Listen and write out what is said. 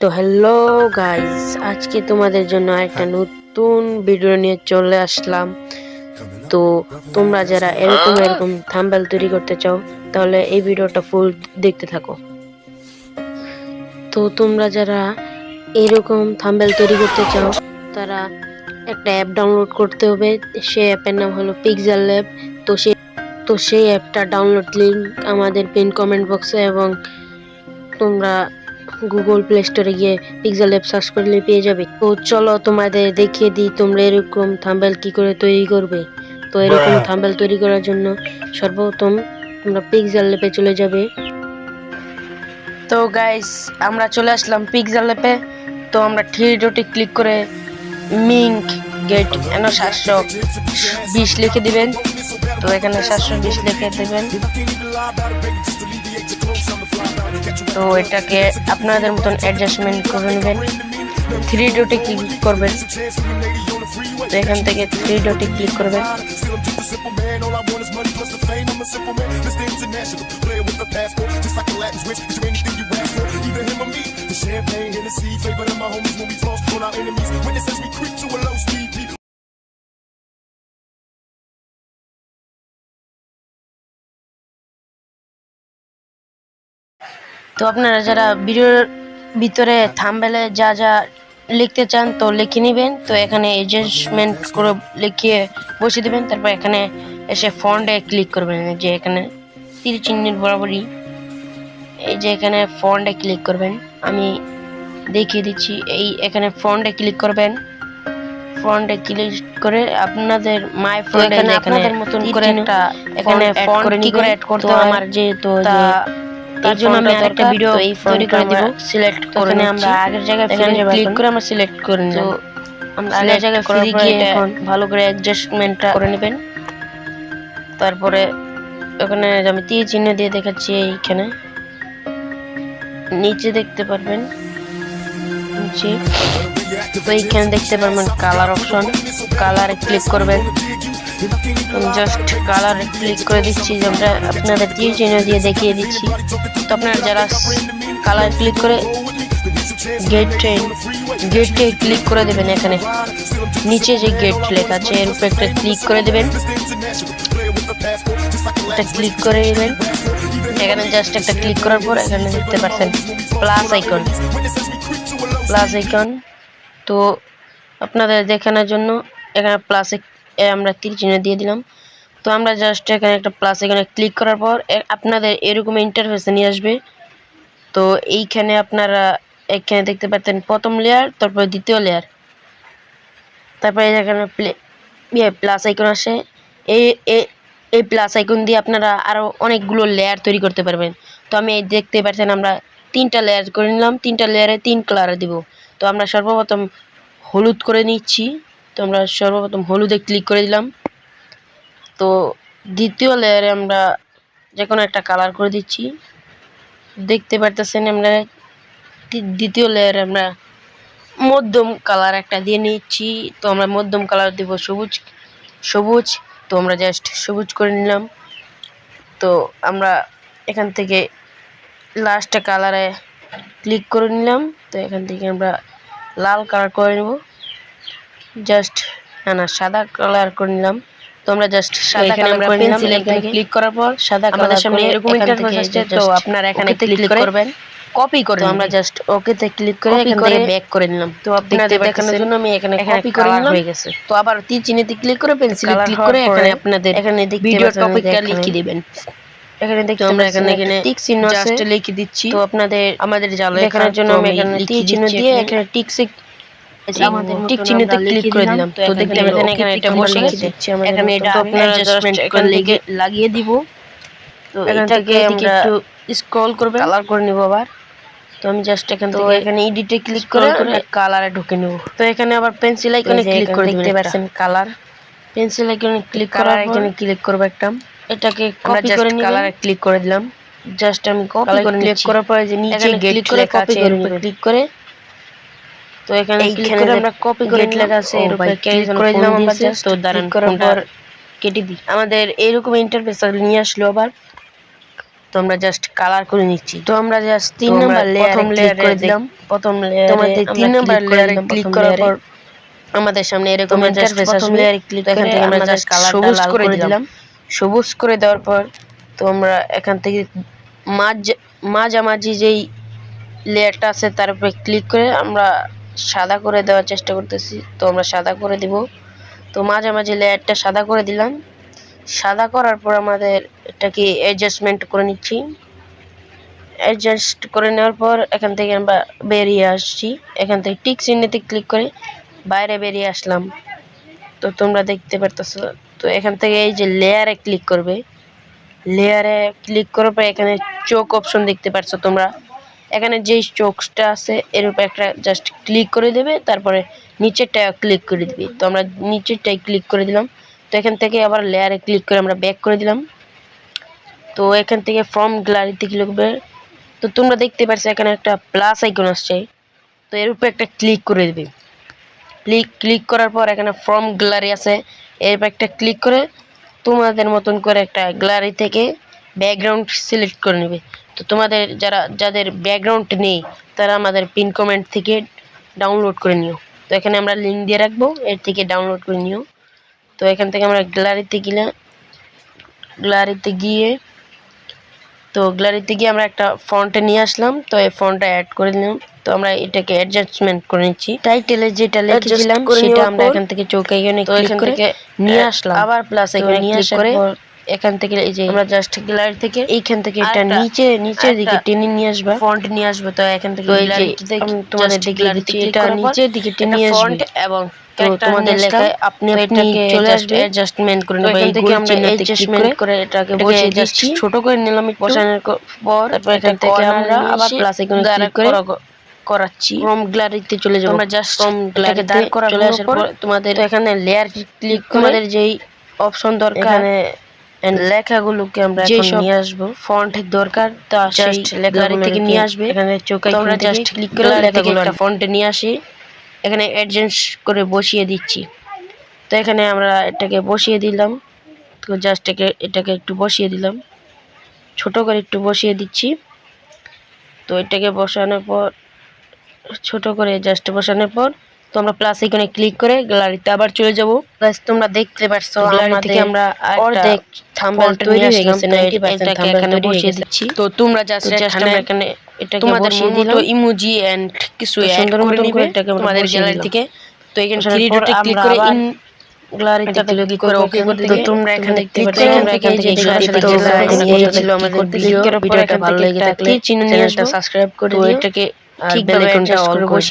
তো hello guys আজকে তোমাদের জন্য একটা নতুন ভিডিও নিয়ে চলে আসলাম। তো তোমরা যারা এরকম এরকম থাম্বেল তৈরি করতে চাও তাহলে এই ভিডিওটা ফুল দেখতে থাকো। তো তোমরা যারা এরকম থাম্বেল তৈরি করতে চাও তারা একটা অ্যাপ ডাউনলোড করতে হবে। সেই অ্যাপের নাম হলো পিক্সেল ল্যাব তো সে তো সেই অ্যাপটা ডাউনলোড লিঙ্ক আমাদের পিন কমেন্ট বক্সে এবং তোমরা গুগল প্লে স্টোরে গিয়ে পিক্সেল অ্যাপ সার্চ করলে পেয়ে যাবে। তো চলো তোমাদের দেখিয়ে দিই তোমরা এরকম থাম্বেল কি করে তৈরি করবে। তো এরকম. থাম্বেল তৈরি করার জন্য সর্বপ্রথম তোমরা পিক্সেল ল্যাপে চলে যাবে। তো গাইস আমরা চলে আসলাম পিক্সেল ল্যাপে তো আমরা থ্রি ডটে ক্লিক করে মিঙ্ক গেট এন সাতশো বিশ লিখে দিবেন। তো এখানে সাতশো বিশ লিখে দেবেন। তো এটাকে আপনাদের মতন অ্যাডজাস্টমেন্ট করে নেবেন। থ্রি ডটে ক্লিক করবেন। তো এখান থেকে থ্রি ডটে ক্লিক করবেন। তো আপনারা যারা ভিডিওর ভিতরে থাম্বেলে যা যা লিখতে চান তো লিখে নেবেন। তো এখানে অ্যাডজাস্টমেন্ট করে লিখিয়ে বসিয়ে দেবেন। তারপর এখানে এসে ফন্টে ক্লিক করবেন। যে এখানে তীর চিহ্নের বরাবরই এই যে এখানে ফন্টে ক্লিক করবেন। আমি দেখিয়ে দিচ্ছি এই এখানে ফন্টে ক্লিক করবেন। ফন্টে ক্লিক করে আপনাদের মাই ফন্টে এখানে আপনাদের মতন করে একটা এখানে ফন্ট করে কি করে অ্যাড করতে হয়? আমার যেহেতু তা তার জন্য আমি আরেকটা ভিডিও এই তৈরি করে দিব। সিলেক্ট করে আমরা আগের জায়গায় ফিরে click ক্লিক করে আমরা সিলেক্ট করে তো আমরা আগের জায়গায় করার গিয়ে এখন ভালো করে অ্যাডজাস্টমেন্টটা করে নেবেন। তারপরে ওখানে আমি তীর চিহ্ন দিয়ে দেখাচ্ছি এইখানে। নিচে দেখতে পারবেন। নিচে। তো এইখানে দেখতে পারবেন কালার অপশন কালারে ক্লিক করবেন। জাস্ট কালার ক্লিক করে দিচ্ছি আমরা আপনাদের তীর চিহ্ন দিয়ে দেখিয়ে দিচ্ছি। তো আপনারা যারা কালার ক্লিক করে গেট গেটে ক্লিক করে দেবেন এখানে। নিচে যে গেট লেখা আছে, এর উপরে একটা ক্লিক করে দেবেন। এটা ক্লিক করে দেবেন। এখানে জাস্ট একটা ক্লিক করার পর এখানে দেখতে পাচ্ছেন প্লাস আইকন প্লাস আইকন তো আপনাদের দেখানোর জন্য এখানে প্লাস আমরা তীর চিহ্ন দিয়ে দিলাম। তো আমরা জাস্ট এখানে একটা প্লাস এখানে ক্লিক করার পর আপনাদের এরকম ইন্টারফেসে নিয়ে আসবে। তো এইখানে আপনারা এখানে দেখতে পাচ্ছেন প্রথম লেয়ার তারপর দ্বিতীয় লেয়ার তারপরে এখানে প্লে প্লাস আইকন আসে। এই এই প্লাস আইকন দিয়ে আপনারা আরও অনেকগুলো লেয়ার তৈরি করতে পারবেন। তো আমি দেখতে পাচ্ছেন আমরা তিনটা লেয়ার করে নিলাম। তিনটা লেয়ারে তিন কালার দিব। তো আমরা সর্বপ্রথম হলুদ করে নিচ্ছি। তো আমরা সর্বপ্রথম হলুদে ক্লিক করে দিলাম। তো দ্বিতীয় লেয়ারে আমরা যে কোনো একটা কালার করে দিচ্ছি। দেখতে পারতেছেন আমরা দ্বিতীয় লেয়ারে আমরা মধ্যম কালার একটা দিয়ে নিচ্ছি। তো আমরা মধ্যম কালার দিব সবুজ সবুজ। তো আমরা জাস্ট সবুজ করে নিলাম। তো আমরা এখান থেকে লাস্টে কালারে ক্লিক করে নিলাম। তো এখান থেকে আমরা লাল কালার করে নেব। জাস্ট না না সাদা কালার করে নিলাম। তো আমরা জাস্ট সাদা কালার করে নিলাম। এখানে ক্লিক করার পর সাদা আমাদের সামনে এরকম ইন্টারফেস আসছে তো আপনারা এখানে ক্লিক করবেন। কপি করে আমরা জাস্ট ওকেতে ক্লিক করে এখান ব্যাক করে নিলাম। তো আপনাদের দেখানোর জন্য আমি এখানে কপি করে নিলাম। হয়ে গেছে। তো আবার তীর চিহ্নতে ক্লিক করে পেন্সিলে ক্লিক করে এখানে আপনাদের এখানে দেখতে ভিডিও টপিকটা লিখে দিবেন। এখানে তো দেখতে আমরা এখানে এখানে টিক চিহ্ন আছে। just লিখে দিচ্ছি। তো আপনাদের আমাদের জাল দেখানোর জন্য আমি এখানে তীর চিহ্ন দিয়ে এখানে। টিক আমাদের টিক চিহ্নতে ক্লিক করে দিলাম। দিলাম। তো তো দেখতে পাচ্ছেন এখানে এটা বসে গেছে এখানে এটা আপনারা অ্যাডজাস্টমেন্ট just এখান এখান থেকে থেকে লাগিয়ে দিব। তো এটাকে আমরা আমরা একটু স্ক্রল করবে কালার করে নিব আবার। তো আমি জাস্ট এখান থেকে এখানে এডিটে ক্লিক করে করে কালারে ঢুকে নেব। তো এখানে আবার পেন্সিল আইকনে ক্লিক করে দেখতে পাচ্ছেন কালার পেন্সিল আইকনে ক্লিক করার এখানে ক্লিক করব একটা। এটাকে আমরা কপি করে নিলাম কালারে ক্লিক করে দিলাম। জাস্ট আমি কপি করে ক্লিক করার পরে যে নিচে এখানে করে কপি করে এর উপরে ক্লিক করে তো এখানে ক্লিক করে আমরা কপি করে লেখা আছে এর উপরে ক্লিক করে দিলাম আমরা জাস্ট তো দাঁড়ান দাঁড়ান ফোনটা কেটে দিই। আমাদের এইরকম ইন্টারফেস নিয়ে আসলো আবার। তো আমরা জাস্ট কালার করে নিচ্ছি। তো আমরা জাস্ট তিন নাম্বার লেয়ারে প্রথম ক্লিক করে দিলাম। প্রথম লেয়ারে তোমাদের তিন নাম্বার লেয়ারে ক্লিক করার পর আমাদের সামনে এরকম ইন্টারফেস এ click তো এখান থেকে আমরা জাস্ট সবুজ করে দিলাম। সবুজ করে দেওয়ার পর তো আমরা এখান থেকে মাঝ মাঝামাঝি যেই লেয়ারটা আছে তার উপরে ক্লিক করে আমরা সাদা করে দেওয়ার চেষ্টা করতেছি, তো আমরা সাদা করে দিব। তো মাঝামাঝি লেয়ারটা সাদা করে দিলাম। সাদা করার পর আমাদের এটাকে অ্যাডজাস্টমেন্ট করে নিচ্ছি। অ্যাডজাস্ট করে নেওয়ার পর এখান থেকে আমরা বেরিয়ে আসছি। এখান থেকে টিক চিহ্নতে ক্লিক করে বাইরে বেরিয়ে আসলাম। তো তোমরা দেখতে পারতেছো, তো এখান থেকে এই যে লেয়ারে ক্লিক করবে। লেয়ারে ক্লিক করার পর এখানে চোখ অপশন দেখতে পারছ তোমরা। এখানে যেই চোখটা আছে, এর উপর একটা জাস্ট ক্লিক করে দেবে, তারপরে নিচেরটা ক্লিক করে দিবে। তো আমরা নিচেরটাই ক্লিক করে দিলাম। তো এখান থেকে আবার লেয়ারে ক্লিক করে আমরা ব্যাক করে দিলাম। তো এখান থেকে ফর্ম গ্যালারিতে ক্লিক করবে তো তোমরা দেখতে পাচ্ছ এখানে একটা প্লাস আইকন আসছে। তো এর উপর একটা ক্লিক করে দিবে। ক্লিক ক্লিক করার পর এখানে ফর্ম গ্যালারি আছে। এর উপর একটা ক্লিক করে তোমাদের মতন করে একটা গ্যালারি থেকে ব্যাকগ্রাউন্ড সিলেক্ট করে নেবে। তো তোমাদের যারা যাদের ব্যাকগ্রাউন্ড নেই তারা আমাদের পিন কমেন্ট থেকে ডাউনলোড করে নিও। তো এখানে আমরা লিঙ্ক দিয়ে রাখব এর থেকে ডাউনলোড করে নিও। তো এখান থেকে আমরা গ্যালারিতে গেলে গ্যালারিতে গিয়ে তো গ্যালারিতে গিয়ে আমরা একটা ফন্টে নিয়ে আসলাম। তো এই ফন্টটা অ্যাড করে নিলাম। তো আমরা এটাকে অ্যাডজাস্টমেন্ট করে নিচ্ছি। টাইটেলে যেটা লিখেছিলাম সেটা আমরা এখান থেকে চৌকে এখানে ক্লিক করে নিয়ে আসলাম। আবার প্লাস এখানে নিয়ে ক্লিক আসার পর এখান থেকে এই যে আমরা জাস্ট গ্যালারি থেকে এইখান থেকে এটা নিচে নিচের দিকে টেনে নিয়ে আসবা। ফন্ট নিয়ে আসবে তো এখান থেকে তোমাদের দেখিয়ে দিচ্ছি এটা নিচের দিকে টেনে নিয়ে আসবে। এবং তোমাদের লেখায় আপনি আপনি চলে আসবে। অ্যাডজাস্টমেন্ট করে তো এখান থেকে আমরা অ্যাডজাস্টমেন্ট করে এটাকে বসিয়ে দিচ্ছি। ছোট করে নিলাম বসানোর পর তারপর এখান থেকে আমরা আবার প্লাস আইকনে ক্লিক করে করাচ্ছি। গ্যালারিতে চলে যাব। গ্যালারিতে দাঁড় করানোর চলে আসার পর তোমাদের এখানে লেয়ার ক্লিক তোমাদের যেই অপশন দরকার এখানে লেখাগুলোকে আমরা এখন নিয়ে আসব। ফন্টের দরকার তা জাস্ট লেখাগুলো থেকে নিয়ে আসবে। এখানে আমরা জাস্ট ক্লিক করে লেখাগুলো একটা ফন্টে নিয়ে আসি। এখানে অ্যাডজাস্ট করে বসিয়ে দিচ্ছি। তো এখানে আমরা এটাকে বসিয়ে দিলাম। তো জাস্ট একে এটাকে একটু বসিয়ে দিলাম। ছোট করে একটু বসিয়ে দিচ্ছি। তো এটাকে বসানোর পর ছোট করে জাস্ট বসানোর পর তো আমরা প্লাস এখানে ক্লিক করে গ্যালারিতে আবার চলে যাব। তোমরা দেখতে পারছ গ্যালারি থেকে আমরা অর্ধেক থাম্বনেল তৈরি হয়ে গেছে। তো 90% এটাকে এখানে তৈরি হয়ে বসিয়ে গেছে। দিচ্ছি। তো তোমরা জাস্ট এখানে এখানে এটাকে তোমাদের মন মতো ইমোজি এন্ড কিছু সুন্দর করে করে এটাকে তোমাদের গ্যালারি থেকে। তো এখানে থ্রি ডটে ক্লিক করে গ্যালারিতে ক্লিক করে ওকে করে তো তোমরা এখানে দেখতে পাচ্ছ এখান থেকে গ্যালারি ছিল আমাদের ভিডিও ভিডিওটা ভালো লেগে থাকলে সাবস্ক্রাইব করে দিও। এটাকে করে করে বসিয়ে